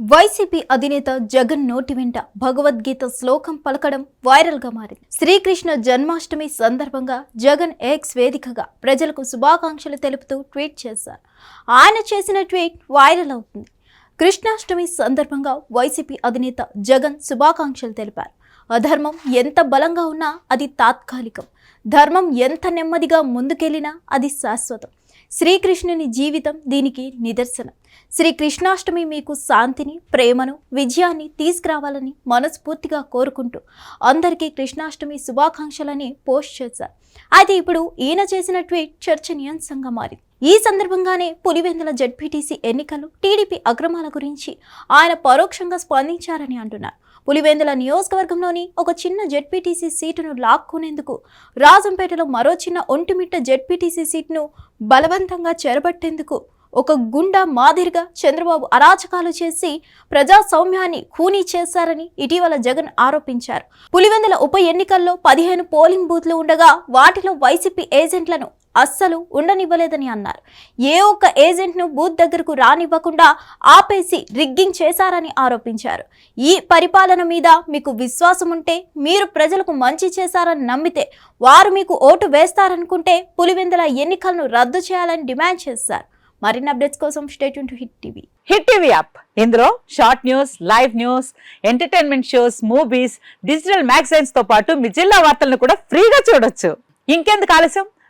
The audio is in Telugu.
వైసీపీ అధినేత జగన్ నోటి వెంట భగవద్గీత శ్లోకం పలకడం వైరల్గా మారింది. శ్రీకృష్ణ జన్మాష్టమి సందర్భంగా జగన్ ఎక్స్ వేదికగా ప్రజలకు శుభాకాంక్షలు తెలుపుతూ ట్వీట్ చేశారు. ఆయన చేసిన ట్వీట్ వైరల్ అవుతుంది. కృష్ణాష్టమి సందర్భంగా వైసీపీ అధినేత జగన్ శుభాకాంక్షలు తెలిపారు. అధర్మం ఎంత బలంగా ఉన్నా అది తాత్కాలికం. ధర్మం ఎంత నెమ్మదిగా ముందుకెళ్ళినా అది శాశ్వతం. శ్రీకృష్ణుని జీవితం దీనికి నిదర్శనం. శ్రీ కృష్ణాష్టమి మీకు శాంతిని ప్రేమను విజయాన్ని తీసుకురావాలని మనస్ఫూర్తిగా కోరుకుంటూ అందరికీ కృష్ణాష్టమి శుభాకాంక్షలని పోస్ట్ చేశారు. అయితే ఇప్పుడు ఈయన చేసిన ట్వీట్ చర్చనీయాంశంగా మారింది. ఈ సందర్భంగానే పులివెందుల జడ్పీటీసీ ఎన్నికలు టీడీపీ అక్రమాల గురించి ఆయన పరోక్షంగా స్పందించారని అంటున్నారు. పులివెందుల నియోజకవర్గంలోని ఒక చిన్న జెడ్పీటీసీ సీటును లాక్కునేందుకు రాజంపేటలో మరో చిన్న ఒంటిమిట్ట జెడ్పీటీసీ సీట్ను బలవంతంగా చెరబట్టేందుకు ఒక గుండా మాదిరిగా చంద్రబాబు అరాచకాలు చేసి ప్రజాస్వామ్యాన్ని ఖూనీ చేశారని ఇటీవల జగన్ ఆరోపించారు. పులివెందుల ఉప ఎన్నికల్లో పదిహేను పోలింగ్ బూత్లు ఉండగా వాటిలో వైసీపీ ఏజెంట్లను అస్సలు ఉండనివ్వలేదని అన్నారు. ఏ ఒక్క ఏజెంట్ను బూత్ దగ్గరకు రానివ్వకుండా ఆపేసి రిగ్గింగ్ చేశారని ఆరోపించారు. ఈ పరిపాలన మీద మీకు విశ్వాసం ఉంటే మీరు ప్రజలకు మంచి చేశారని నమ్మితే వారు మీకు ఓటు వేస్తారనుకుంటే పులివెందుల ఎన్నికలను రద్దు చేయాలని డిమాండ్ చేశారు. మరిన్ని అప్డేట్స్ కోసం state to Hit TV. Hit TV app. ఇందులో short news live news entertainment shows movies digital మ్యాగజైన్స్తో పాటు మీ జిల్లా వార్తలను కూడా ఫ్రీగా చూడొచ్చు. ఇంకెందుకు ఆలస్యం?